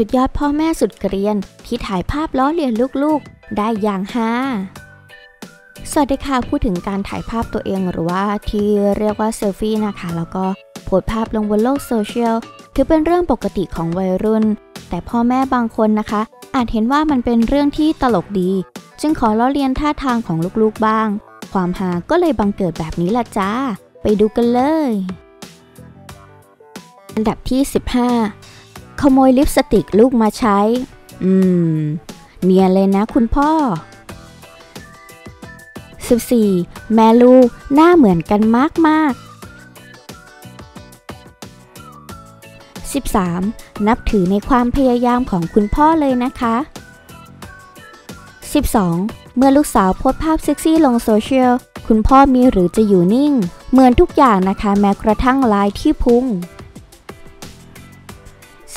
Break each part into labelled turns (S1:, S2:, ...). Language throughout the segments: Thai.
S1: สุดยอดพ่อแม่สุดเกรียน ที่ถ่ายภาพล้อเลียนลูกๆ ได้อย่างฮาสวัสดีค่ะพูดถึงการถ่ายภาพตัวเองหรือว่าที่เรียกว่าเซลฟี่นะคะ แล้วก็โพสภาพลงบนโลกโซเชียลถือเป็นเรื่องปกติของวัยรุ่น แต่พ่อแม่บางคนนะคะ อาจเห็นว่ามันเป็นเรื่องที่ตลกดี จึงขอล้อเลียนท่าทางของลูกๆบ้าง ความฮาก็เลยบังเกิดแบบนี้ละจ้า ไปดูกันเลย อันดับที่ 15 ขโมยลิปสติกลูกมาใช้ อืม เนียนเลยนะคุณพ่อ 14. แม่ลูกหน้าเหมือนกันมากมาก 13. นับถือในความพยายามของคุณพ่อเลยนะคะ 12. เมื่อลูกสาวโพสภาพเซ็กซี่ลงโซเชียล คุณพ่อมีหรือจะอยู่นิ่ง เหมือนทุกอย่างนะคะ แม้กระทั่งลายที่พุง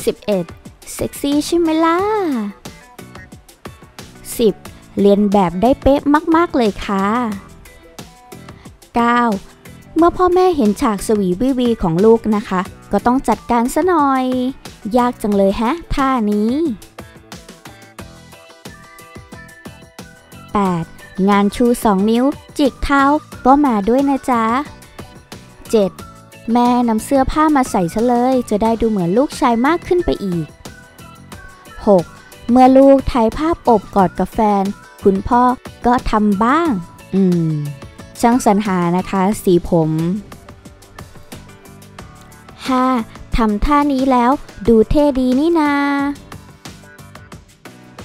S1: 11. เซ็กซี่ใช่ไหมล่ะ 10. เรียนแบบได้เป๊ะมาก ๆ เลยค่ะ 9. เมื่อพ่อแม่เห็นฉากสวีวีวีของลูกนะคะ ก็ต้องจัดการซะหน่อย ยากจังเลยแฮะ ท่านี้ 8. งานชู 2 นิ้ว จิกเท้าก็มาด้วยนะจ๊ะ 7. แม่นำเสื้อผ้ามาใส่ซะเลย จะได้ดูเหมือนลูกชายมากขึ้นไปอีก 6. เมื่อลูกถ่ายภาพอบกอดกับแฟน คุณพ่อก็ทำบ้าง อืม ช่างสรรหานะคะ สีผม 5. ทำท่านี้แล้วดูเท่ดีนี่นา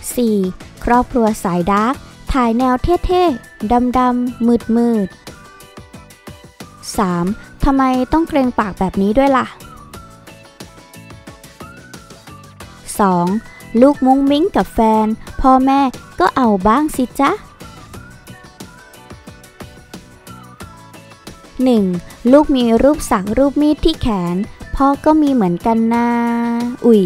S1: 4. ครอบครัวสายดาร์กถ่ายแนวเท่ๆ ดำๆมืดๆ 3. ทำไมต้องเกรงปากแบบนี้ด้วยล่ะ 2. ลูกมุ้งมิ้งกับแฟน พ่อแม่ก็เอาบ้างสิจ๊ะ 1. ลูกมีรูปสักรูปมีดที่แขน พ่อก็มีเหมือนกันนะอุ่ย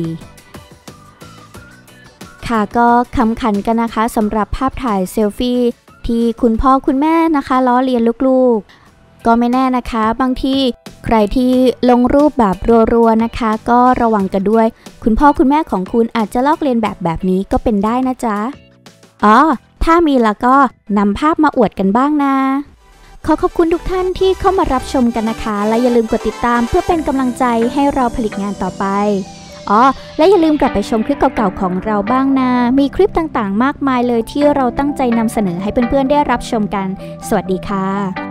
S1: ค่ะก็คำขันกันนะคะสำหรับภาพถ่ายเซลฟี่ที่คุณพ่อคุณแม่นะคะล้อเลียนลูกๆ ก็ไม่แน่นะคะ บางทีใครที่ลงรูปแบบรัวๆนะคะ ก็ระวังกันด้วย คุณพ่อคุณแม่ของคุณอาจจะลอกเลียนแบบแบบนี้ก็เป็นได้นะจ๊ะอ๋อถ้ามีแล้วก็นำภาพมาอวดกันบ้างนะขอขอบคุณทุกท่านที่เข้ามารับชมกันนะคะ และอย่าลืมกดติดตามเพื่อเป็นกำลังใจให้เราผลิตงานต่อไป อ๋อ และอย่าลืมกลับไปชมคลิปเก่าๆของเราบ้างนะ มีคลิปต่างๆ มากมายเลยที่เราตั้งใจนำเสนอให้เพื่อนๆได้รับชมกัน สวัสดีค่ะ